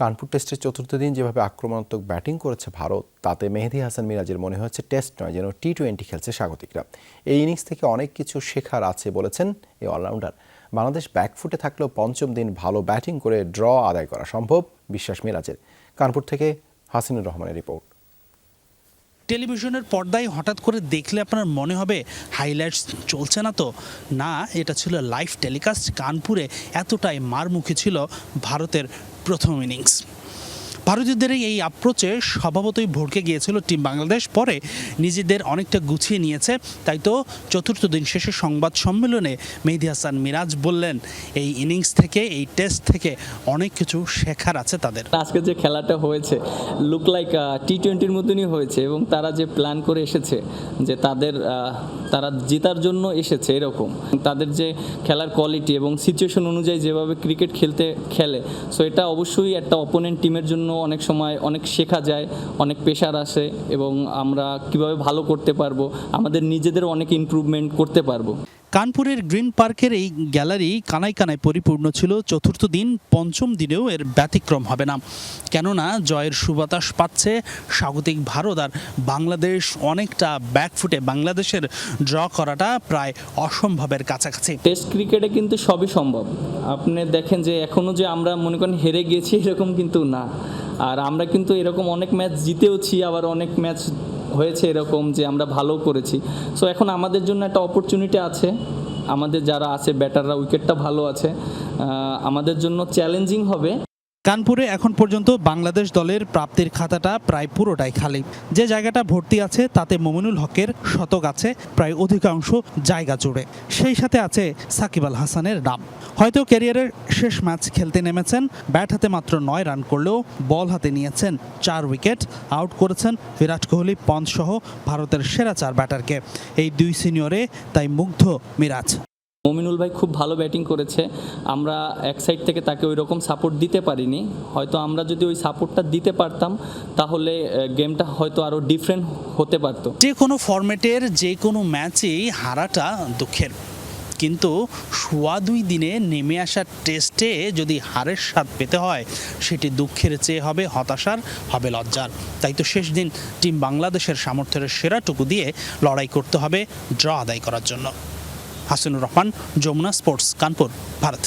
কানপুর টেস্টের চতুর্থ দিন যেভাবে আক্রমণাত্মক ব্যাটিং করেছে ভারত, তাতে মেহেদি হাসান মিরাজের মনে হয়েছে টেস্ট নয়, যেন টি টোয়েন্টি খেলছে স্বাগতিকরা। এই ইনিংস থেকে অনেক কিছু শেখার আছে বলেছেন এই অলরাউন্ডার। বাংলাদেশ ব্যাকফুটে থাকলেও পঞ্চম দিন ভালো ব্যাটিং করে ড্র আদায় করা সম্ভব, বিশ্বাস মিরাজের। কানপুর থেকে হাসিনুর রহমানের রিপোর্ট। টেলিভিশনের পর্দায় হঠাৎ করে দেখলে আপনার মনে হবে হাইলাইটস চলছে না তো? না, এটা ছিল লাইভ টেলিকাস্ট। কানপুরে এতটাই মারমুখী ছিল ভারতের প্রথম ইনিংস। ভারতীয়দের এই অ্যাপ্রোচে স্বভাবতই ভড়কে গিয়েছিল টিম বাংলাদেশ। পরে নিজেদের অনেকটা গুছিয়ে নিয়েছে। তাই তো চতুর্থ দিন শেষে সংবাদ সম্মেলনে মেহেদি হাসান মিরাজ বললেন, এই ইনিংস থেকে, এই টেস্ট থেকে অনেক কিছু শেখার আছে তাদের। আজকে যে খেলাটা হয়েছে লুক লাইক টি টোয়েন্টির মতনই হয়েছে এবং তারা যে প্ল্যান করে এসেছে, যে তাদের তারা জেতার জন্য এসেছে এরকম। তাদের যে খেলার কোয়ালিটি এবং সিচুয়েশন অনুযায়ী যেভাবে ক্রিকেট খেলতে খেলে সো এটা অবশ্যই একটা অপোনেন্ট টিমের জন্য অনেক সময় অনেক শেখা যায়, অনেক প্রেশার আসে এবং আমরা কীভাবে ভালো করতে পারব, আমাদের নিজেদের অনেক ইমপ্রুভমেন্ট করতে পারব। কানপুরের গ্রিন পার্কের এই গ্যালারি কানায় কানায় পরিপূর্ণ ছিল। চতুর্থ দিন, পঞ্চম দিনেও এর ব্যতিক্রম হবে না। কেননা, জয়ের সুবাতাস পাচ্ছে স্বাগতিক ভারত আর বাংলাদেশ অনেকটা ব্যাকফুটে বাংলাদেশের ড্র করাটা প্রায় অসম্ভবের কাছাকাছি। টেস্ট ক্রিকেটে কিন্তু সবই সম্ভব। আপনি দেখেন যে এখনও যে আমরা মনে করেন হেরে গিয়েছি, এরকম কিন্তু না। আর আমরা কিন্তু এরকম অনেক ম্যাচ জিতেওছি, আবার অনেক ম্যাচ হয়েছে এরকম যে আমরা ভালো করেছি। সো এখন আমাদের জন্য একটা অপরচুনিটি আছে। আমাদের যারা আছে ব্যাটাররা উইকেটটা ভালো আছে। আমাদের জন্য চ্যালেঞ্জিং হবে। কানপুরে এখন পর্যন্ত বাংলাদেশ দলের প্রাপ্তির খাতাটা প্রায় পুরোটাই খালি। যে জায়গাটা ভর্তি আছে, তাতে মোমিনুল হকের শতক আছে, প্রায় অধিকাংশ জায়গা জুড়ে। সেই সাথে আছে সাকিব আল হাসানের নাম। হয়তো ক্যারিয়ারের শেষ ম্যাচ খেলতে নেমেছেন, ব্যাট হাতে মাত্র নয় রান করলেও বল হাতে নিয়েছেন চার উইকেট, আউট করেছেন বিরাট কোহলি পঞ্চ সহ ভারতের সেরা চার ব্যাটারকে। এই দুই সিনিয়রে তাই মুগ্ধ মিরাজ। মমিনুল ভাই খুব ভালো ব্যাটিং করেছে। আমরা এক সাইড থেকে তাকে ওই রকম সাপোর্ট দিতে পারিনি। হয়তো আমরা যদি ওই সাপোর্টটা দিতে পারতাম, তাহলে গেমটা হয়তো আরও ডিফারেন্ট হতে পারতো। যে কোনো ফরম্যাটের যে কোনো ম্যাচেই হারাটা দুঃখের। কিন্তু সোয়া দুই দিনে নেমে আসা টেস্টে যদি হারের স্বাদ পেতে হয়, সেটি দুঃখের চেয়ে হবে, হতাশার হবে, লজ্জার। তাই তো শেষ দিন টিম বাংলাদেশের সামর্থ্যের সেরাটুকু দিয়ে লড়াই করতে হবে, ড্র আদায় করার জন্য। হাসিনুর রহমান যমুনা স্পোর্টস কানপুর ভারত।